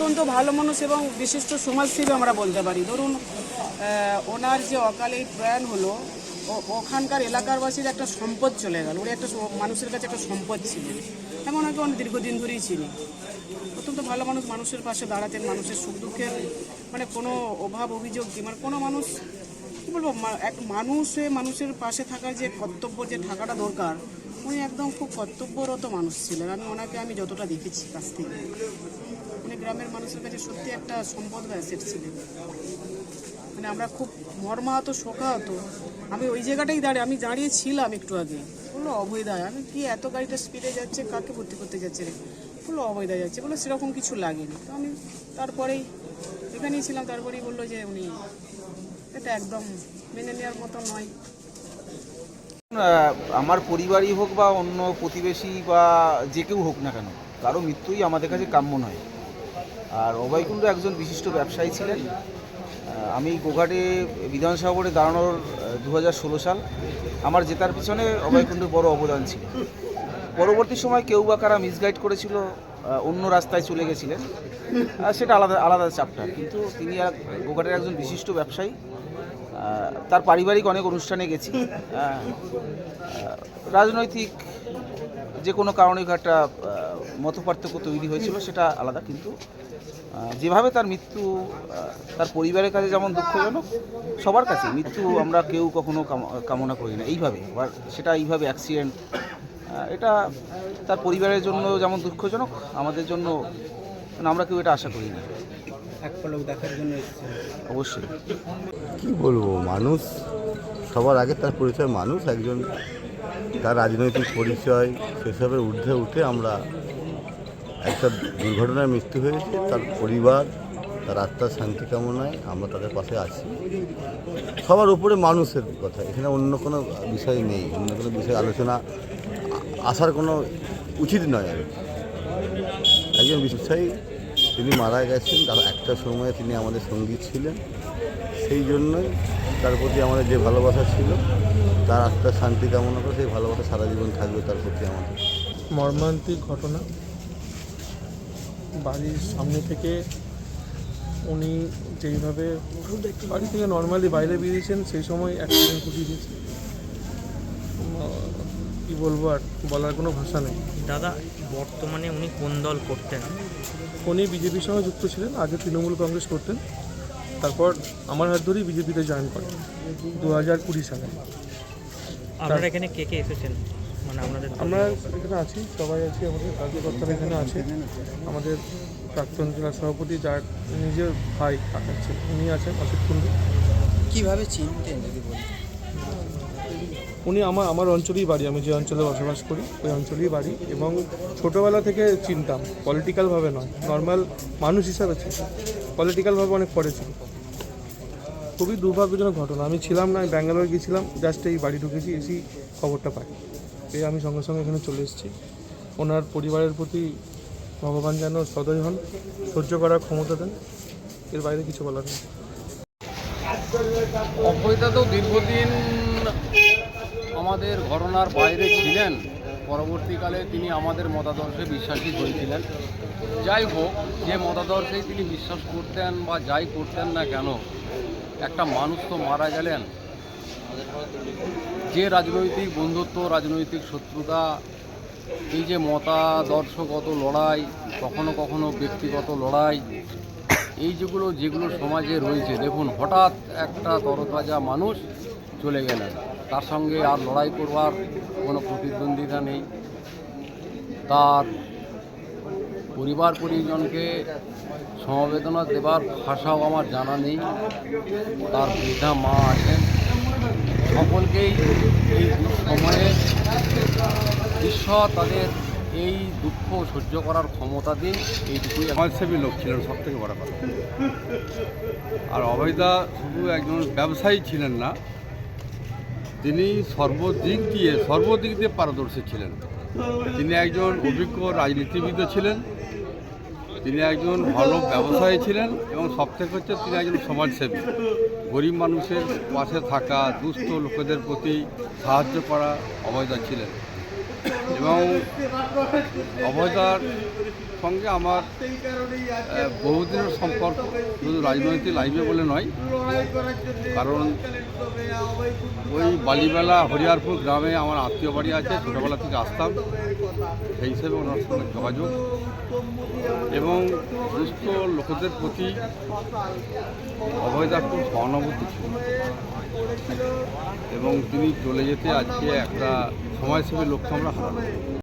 অত্যন্ত ভালো মানুষ এবং বিশিষ্ট সমাজসেবী আমরা বলতে পারি। ধরুন ওনার যে অকালে প্রয়াণ হলো ওখানকার এলাকারবাসীর একটা সম্পদ চলে গেল। উনি একটা মানুষের কাছে একটা সম্পদ ছিলেন। এমন ওনাকে অনেক দীর্ঘদিন ধরেই চিনি অত্যন্ত ভালো মানুষ, মানুষের পাশে দাঁড়াতেন, মানুষের সুখ দুঃখের মানে কোনো অভাব, অভিযোগ কি? মানে কোনো মানুষ, কী বলব এক মানুষে, মানুষের পাশে থাকার যে কর্তব্য, যে থাকাটা দরকার, উনি একদম খুব কর্তব্যরত মানুষ ছিলেন। আমি ওনাকে আমি যতটা দেখেছি কাছ থেকে। উনি গ্রামের মানুষের কাছে সত্যি একটা সম্পদ অ্যাসেট ছিলেন মানে আমরা খুব মর্মাহত, শোকাহত। আমি ওই জায়গাটাই দাঁড়িয়ে, আমি দাঁড়িয়েছিলাম একটু আগে। বলল অবৈধায় আমি কি এত গাড়িটা স্পিডে যাচ্ছে, কাকে ভর্তি করতে যাচ্ছে রে? বলল অবৈধায় যাচ্ছে বলল সেরকম কিছু লাগেনি। তো আমি তারপরেই এখানেই ছিলাম, তারপরেই বলল যে উনি এটা একদম মেনে নেওয়ার মতো নয়। আমার পরিবারই হোক বা অন্য প্রতিবেশী বা যে কেউ হোক না কেন, কারও মৃত্যুই আমাদের কাছে কাম্য নয়। আর অভয়কুণ্ড একজন বিশিষ্ট ব্যবসায়ী ছিলেন। আমি গোঘাটে বিধানসভা বোর্ডে দাঁড়ানোর দু হাজার ষোলো সাল। আমার জেতার পিছনে অভয়কুণ্ড বড় অবদান ছিল। পরবর্তী সময় কেউ বা কারা মিসগাইড করেছিল অন্য রাস্তায় চলে গেছিলেন। সেটা আলাদা আলাদা চাপটা কিন্তু তিনি গোঘাটের একজন বিশিষ্ট ব্যবসায়ী। তার পারিবারিক অনেক অনুষ্ঠানে গেছি। রাজনৈতিক যে কোনো কারণে একটা মত পার্থক্য তৈরি হয়েছিল, সেটা আলাদা, কিন্তু যেভাবে তার মৃত্যু তার পরিবারের কাছে যেমন দুঃখজনক, সবার কাছে মৃত্যু আমরা কেউ কখনো কামনা করি না। এইভাবে সেটা এইভাবে অ্যাক্সিডেন্ট এটা তার পরিবারের জন্য যেমন দুঃখজনক, আমাদের জন্য আমরা কেউ এটা আশা করি না। এক দেখার জন্য এসেছেন অবশ্যই। কি বলব মানুষ সবার আগে তার পরিচয় মানুষ একজন তার রাজনৈতিক পরিচয় সেসবের ঊর্ধ্বে উঠে আমরা একটা দুর্ঘটনায় মৃত্যু হয়েছে তার পরিবার তার আত্মার শান্তি কামনায় আমরা তাদের পাশে আছি। সবার উপরে মানুষের কথা এখানে অন্য কোনো বিষয় নেই অন্য কোনো বিষয় আলোচনা আসার কোনো উচিত নয়। আর কি। একজন বিশ্বাসী তিনি মারা গেছেন, তার একটা সময়ে তিনি আমাদের সঙ্গী ছিলেন। সেই জন্যই তার প্রতি আমাদের যে ভালোবাসা ছিল, তার আত্মার শান্তি কামনা করে সেই ভালোবাসা সারা জীবন থাকবে তার প্রতি আমাদের। মর্মান্তিক ঘটনা। বাড়ির সামনে থেকে উনি যেইভাবে বাড়ি থেকে নর্মালি বাইরে বেরিয়েছেন, সেই সময় অ্যাক্সিডেন্ট ঘটিয়ে দিয়েছে। কি বলব আর বলার কোনো ভাষা নেই। দাদা বর্তমানে উনি কোন দল করতেন? উনি বিজেপির সঙ্গে যুক্ত ছিলেন আগে তৃণমূল কংগ্রেস করতেন তারপর আমার হাত ধরেই বিজেপিতে জয়েন করেন দু হাজার কুড়ি সালে। আপনারা এখানে কে কে এসেছেন? মানে দলের আমরা এখানে আছি সবাই আছি আমাদের কার্যকর্তারা এখানে আছে। আমাদের প্রাক্তন জেলা সভাপতি যার নিজের ভাই কাকার ছেলে উনি আছেন অসিত কুণ্ডু। কীভাবে চিনতেন যদি বলি উনি আমার আমার অঞ্চলেই বাড়ি, আমি যে অঞ্চলে বসবাস করি, ওই অঞ্চলেই বাড়ি এবং ছোটোবেলা থেকে চিনতাম পলিটিক্যালভাবে নয় নর্মাল মানুষ হিসাবে চিনতাম। পলিটিক্যালভাবে অনেক পরে ছিল খুবই দুর্ভাগ্যজনক ঘটনা। আমি ছিলাম না, আমি ব্যাঙ্গালোর গিয়েছিলাম জাস্ট এই বাড়ি ঢুকেছি, এসেই খবরটা পাই। এই আমি সঙ্গে সঙ্গে এখানে চলে এসেছি। ওনার পরিবারের প্রতি ভগবান যেন সদয় হন, সহ্য করার ক্ষমতা দেন, এর বাইরে কিছু বলার নেই। অভয়দা তো দীর্ঘদিন আমাদের ঘটনার বাইরে ছিলেন, পরবর্তীকালে তিনি আমাদের মতাদর্শে বিশ্বাসী হয়েছিলেন। যাই হোক, যে মতাদর্শেই তিনি বিশ্বাস করতেন বা যাই করতেন না কেন, একটা মানুষ তো মারা গেলেন। যে রাজনৈতিক বন্ধুত্ব, রাজনৈতিক শত্রুতা, এই যে মতাদর্শগত লড়াই, কখনো কখনো ব্যক্তিগত লড়াই, এই যেগুলো যেগুলো সমাজে রয়েছে, দেখুন, হঠাৎ একটা তরতাজা মানুষ চলে গেলেন। তার সঙ্গে আর লড়াই করবার কোনো প্রতিদ্বন্দ্বিতা নেই। তার পরিবার পরিজনকে সমবেদনা দেবার ভাষাও আমার জানা নেই। তার বৃদ্ধা মা আছেন। সকলকেই এই সময়ে ঈশ্বর তাদের এই দুঃখ সহ্য করার ক্ষমতা দিন। এইটুকুই সমাজসেবী লোক ছিলেন সব থেকে বড় কথা। আর অভয়দা শুধু একজন ব্যবসায়ী ছিলেন না তিনি সর্বদিক দিয়ে সর্বদিক দিয়ে পারদর্শী ছিলেন। তিনি একজন অভিজ্ঞ রাজনীতিবিদ ছিলেন, তিনি একজন ভালো ব্যবসায়ী ছিলেন এবং সব থেকে হচ্ছে তিনি একজন সমাজসেবী। গরিব মানুষের পাশে থাকা, দুস্থ লোকেদের প্রতি সাহায্য করা অভয়দা ছিলেন। এবং অভয়দার সঙ্গে আমার বহুদিনের সম্পর্ক শুধু রাজনৈতিক লাইফে বলে নয়, কারণ ওই বালিবেলা হরিয়ারপুর গ্রামে আমার আত্মীয় বাড়ি আছে, ছোটোবেলা থেকে আসতাম। সেই হিসেবে ওনার সঙ্গে যোগাযোগ। এবং দুস্থ লোকদের প্রতি অভয়দার খুব সহানুভূতি ছিল। এবং তিনি চলে যেতে আজকে একটা সমাজসেবী লক্ষ্য আমরা হারালাম।